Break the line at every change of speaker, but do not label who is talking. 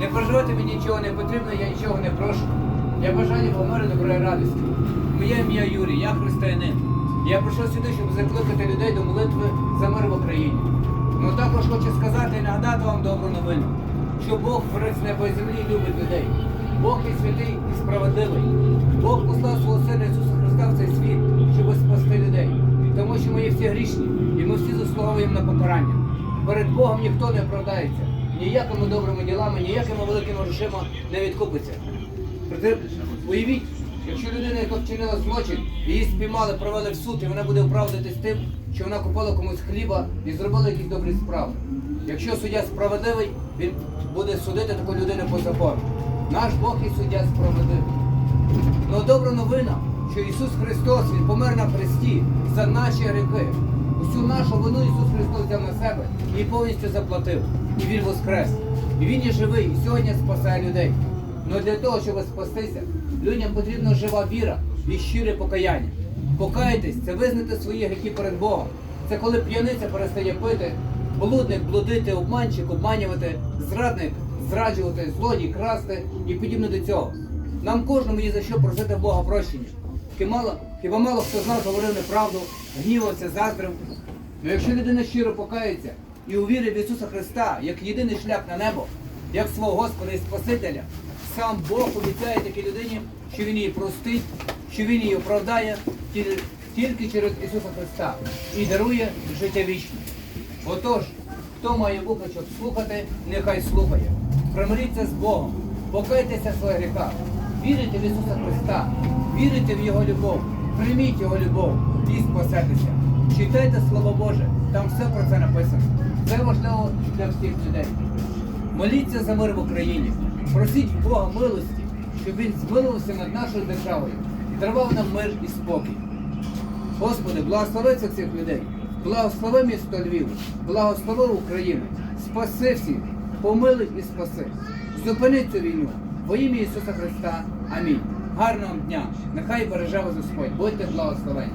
Не переживати мені нічого не потрібно, я нічого не прошу. Я бажаю вам миру, доброї радості. Моє ім'я Юрій, я християнин. Я прийшов сюди, щоб закликати людей до молитви за мир в Україні. Ну також хочу сказати і нагадати вам добру новину, що Бог творець неба і землі любить людей. Бог є святий і справедливий. Бог послав свого Сина Ісуса Христа в цей світ, щоб спасти людей. Тому що ми є всі грішні, і ми всі заслуговуємо на покарання. Перед Богом ніхто не оправдається. Ніякими добрими ділами, ніякими великими грошима не відкупиться. Проте уявіть, якщо людина, яка вчинила злочин, її спіймали, провели в суд, і вона буде оправдатись тим, що вона купила комусь хліба і зробила якісь добрі справи. Якщо суддя справедливий, він буде судити таку людину по закону. Наш Бог і суддя справедливий. Но добра новина, що Ісус Христос Він помер на хресті за наші гріхи. Усю нашу вину Ісус взяв на себе і повністю заплатив. І Він воскрес. І Він є живий і сьогодні спасає людей. Но для того, щоб спастися, людям потрібна жива віра і щире покаяння. Покаятись це визнати свої гріхи перед Богом. Це коли п'яниця перестає пити, блудник блудити, обманщик, обманювати, зрадник, зраджувати, злодій, красти і подібне до цього. Нам кожному є за що просити Бога прощення. Хіба мало, хіба мало хто з нас говорив неправду, гнівався, заздрив. Ну якщо людина щиро покається і увірить в Ісуса Христа як єдиний шлях на небо, як свого Господа і Спасителя, сам Бог обіцяє такій людині, що Він її простить, що Він її оправдає тільки через Ісуса Христа і дарує життя вічне. Отож, хто має вуха, щоб слухати, нехай слухає. Примиріться з Богом, покайтеся в своїх гріхах, вірите в Ісуса Христа, вірите в Його любов, прийміть Його любов і спасетеся. Читайте Слово Боже, там все про це написано. Це важливо для всіх людей. Моліться за мир в Україні. Просіть Бога милості, щоб Він змилувався над нашою державою, дарував нам мир і спокій. Господи, благослови цих людей, благослови місто Львів, благослови Україну, спаси всіх, помилуй і спаси. Зупини цю війну во ім'я Ісуса Христа. Амінь. Гарного дня! Нехай береже вас Господь, будьте благословені.